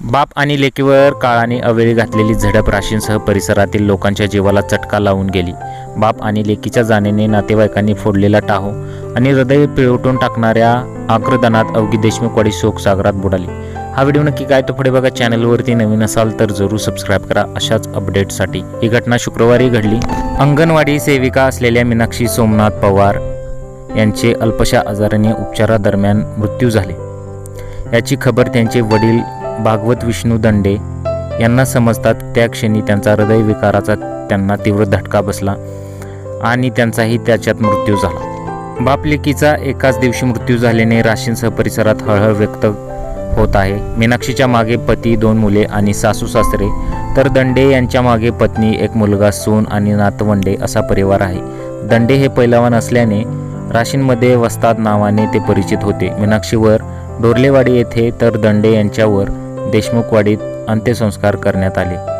बाप आणि लेकीवर काळाने अवेळी घातलेली झडप राशींसह परिसरातील लोकांच्या जीवाला चटका लावून गेली. बाप आणि लेकीच्या जाण्याने नातेवाईकांनी फोडलेला टाहो आणि हृदय पिळवटून टाकणाऱ्या आक्रदनात अवघी देशमुखवाडी शोकसागरात बुडाली. हा व्हिडिओ नक्की काय तो पुढे बघा. चॅनलवरती नवीन असाल तर जरूर सबस्क्राईब करा. अशाच अपडेटसाठी ही घटना शुक्रवारी घडली. अंगणवाडी सेविका असलेल्या मीनाक्षी सोमनाथ पवार यांचे अल्पशा आजाराने उपचारादरम्यान मृत्यू झाले. याची खबर त्यांचे वडील भागवत विष्णू दंडे यांना समजतात त्या क्षणी त्यांचा हृदयविकाराचा त्यांना तीव्र धटका बसला आणि त्यांचाही त्याच्यात मृत्यू झाला. बापलेकीचा एकाच दिवशी मृत्यू झाल्याने राशींसह परिसरात हळहळ व्यक्त होत आहे. मीनाक्षीच्या मागे पती दोन मुले आणि सासू सासरे. तर दंडे यांच्या मागे पत्नी एक मुलगा सून आणि नातवंडे असा परिवार आहे. दंडे हे पैलवान असल्याने राशींमध्ये वस्ताद नावाने ते परिचित होते. मीनाक्षीवर डोरलेवाडी येथे तर दंडे यांच्यावर देशमुखवाडीत अंत्यसंस्कार करण्यात आले.